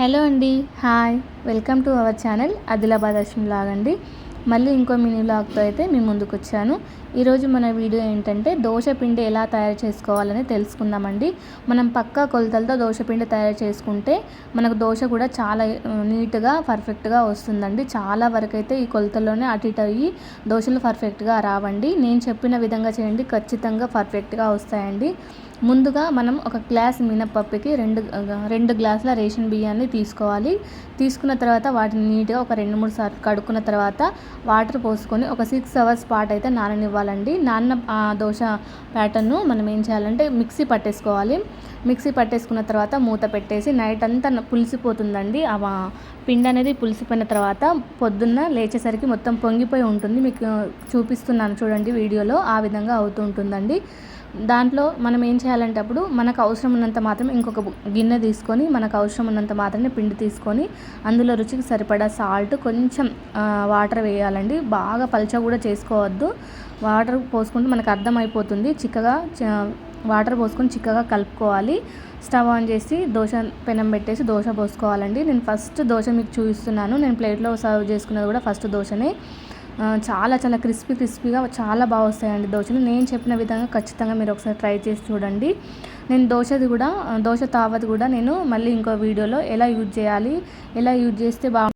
Hello అండి hi. Welcome to our channel Adilabad Ashwin log అండి మళ్ళీ ఇంకో మినీ బ్లాగ్తో అయితే మీ ముందుకు వచ్చాను. ఈరోజు మన వీడియో ఏంటంటే దోశ పిండి ఎలా తయారు చేసుకోవాలని తెలుసుకుందామండి. మనం పక్కా కొలతలతో దోశ పిండి తయారు చేసుకుంటే మనకు దోశ కూడా చాలా నీట్గా పర్ఫెక్ట్గా వస్తుందండి. చాలా వరకు అయితే ఈ కొలతల్లోనే అటు ఇటు అయ్యి దోశలు పర్ఫెక్ట్గా రావండి. నేను చెప్పిన విధంగా చేయండి ఖచ్చితంగా పర్ఫెక్ట్గా వస్తాయండి. ముందుగా మనం ఒక గ్లాస్ మినపప్పుకి రెండు రెండు గ్లాసుల రేషన్ బియ్యాన్ని తీసుకోవాలి. తీసుకున్న తర్వాత వాటిని నీట్గా ఒక రెండు మూడు సార్లు కడుక్కున్న తర్వాత వాటర్ పోసుకొని ఒక సిక్స్ అవర్స్ పాటు అయితే నాననివ్వాలండి. నాన్న ఆ దోశ ప్యాటర్న్ను మనం ఏం చేయాలంటే మిక్సీ పట్టేసుకోవాలి. మిక్సీ పట్టేసుకున్న తర్వాత మూత పెట్టేసి నైట్ అంతా పులిసిపోతుందండి. ఆ పిండి అనేది పులిసిపోయిన తర్వాత పొద్దున్న లేచేసరికి మొత్తం పొంగిపోయి ఉంటుంది. మీకు చూపిస్తున్నాను చూడండి వీడియోలో. ఆ విధంగా అవుతూ ఉంటుందండి. దాంట్లో మనం ఏం చేయాలంటే అప్పుడు మనకు అవసరం ఉన్నంత మాత్రం ఇంకొక గిన్నె తీసుకొని మనకు అవసరం ఉన్నంత మాత్రమే పిండి తీసుకొని అందులో రుచికి సరిపడా సాల్ట్ కొంచెం వాటర్ వేయాలండి. బాగా పలచ కూడా చేసుకోవద్దు. వాటర్ పోసుకుంటే మనకు అర్థమైపోతుంది. చిక్కగా వాటర్ పోసుకొని చిక్కగా కలుపుకోవాలి. స్టవ్ ఆన్ చేసి దోశ పెనం పెట్టేసి దోశ పోసుకోవాలండి. నేను ఫస్ట్ దోశ మీకు చూపిస్తున్నాను. నేను ప్లేట్లో సర్వ్ చేసుకున్నది కూడా ఫస్ట్ దోశనే. చాలా చాలా క్రిస్పీ క్రిస్పీగా చాలా బాగా వస్తాయండి దోశలు. నేను చెప్పిన విధంగా ఖచ్చితంగా మీరు ఒకసారి ట్రై చేసి చూడండి. నేను దోశది కూడా దోశ తావది కూడా నేను మళ్ళీ ఇంకో వీడియోలో ఎలా యూజ్ చేయాలి ఎలా యూజ్ చేస్తే బాగా